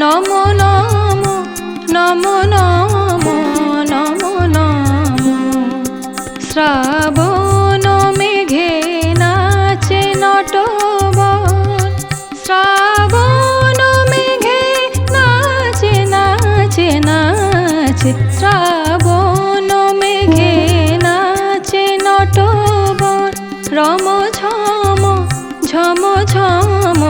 নমো নমো নমো নমো নমো নমো। শ্রাবণ মেঘে নাচে নটবন। শ্রাবণ মেঘে নাচে নাচে নাচে। শ্রাবণ মেঘে নাচে নটবন। রম ঝম ঝম ঝম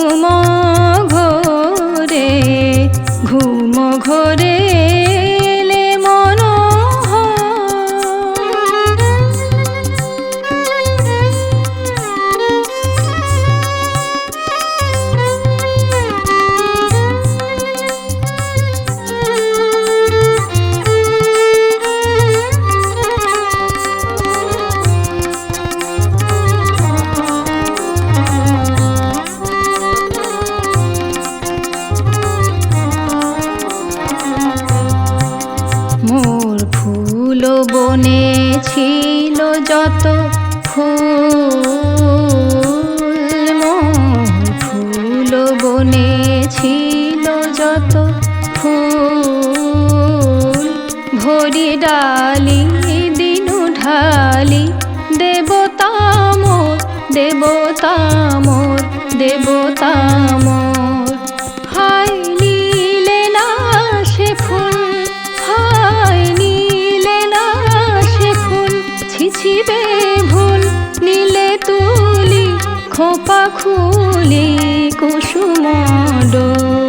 ঘুম ঘোরে ঘুম ঘোরে। ফুল বনে ছিল যত ফুল ফুল বনে ছিল যত ফুল। ভরি ডালি, দিনু ঢালি, দেবতামোর দেবতামোর দেবতামোর। বুঝিবে ভুল নীলে তুলি খোপা খুলি কুসুমডোল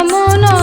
নমো নমো